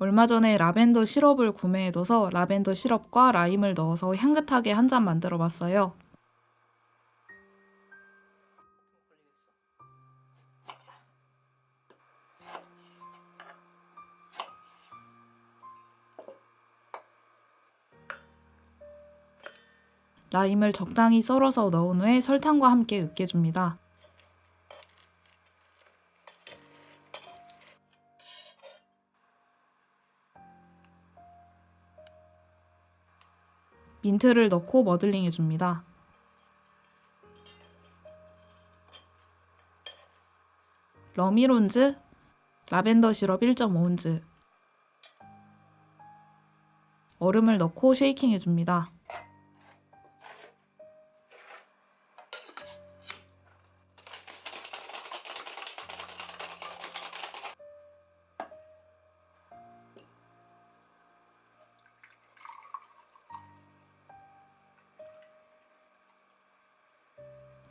얼마 전에 라벤더 시럽을 구매해둬서 라벤더 시럽과 라임을 넣어서 향긋하게 한 잔 만들어 봤어요. 라임을 적당히 썰어서 넣은 후에 설탕과 함께 으깨줍니다. 민트를 넣고 머들링 해줍니다. 러미론즈, 라벤더 시럽 1.5온즈, 얼음을 넣고 쉐이킹 해줍니다.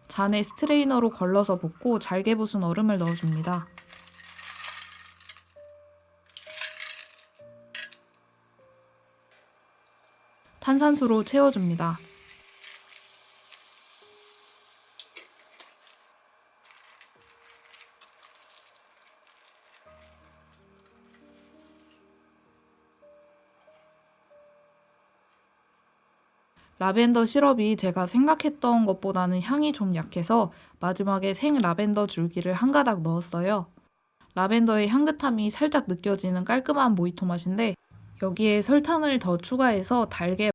잔에 스트레이너로 걸러서 붓고 잘게 부순 얼음을 넣어줍니다. 탄산수로 채워줍니다. 라벤더 시럽이 제가 생각했던 것보다는 향이 좀 약해서 마지막에 생 라벤더 줄기를 한 가닥 넣었어요. 라벤더의 향긋함이 살짝 느껴지는 깔끔한 모히토 맛인데 여기에 설탕을 더 추가해서 달게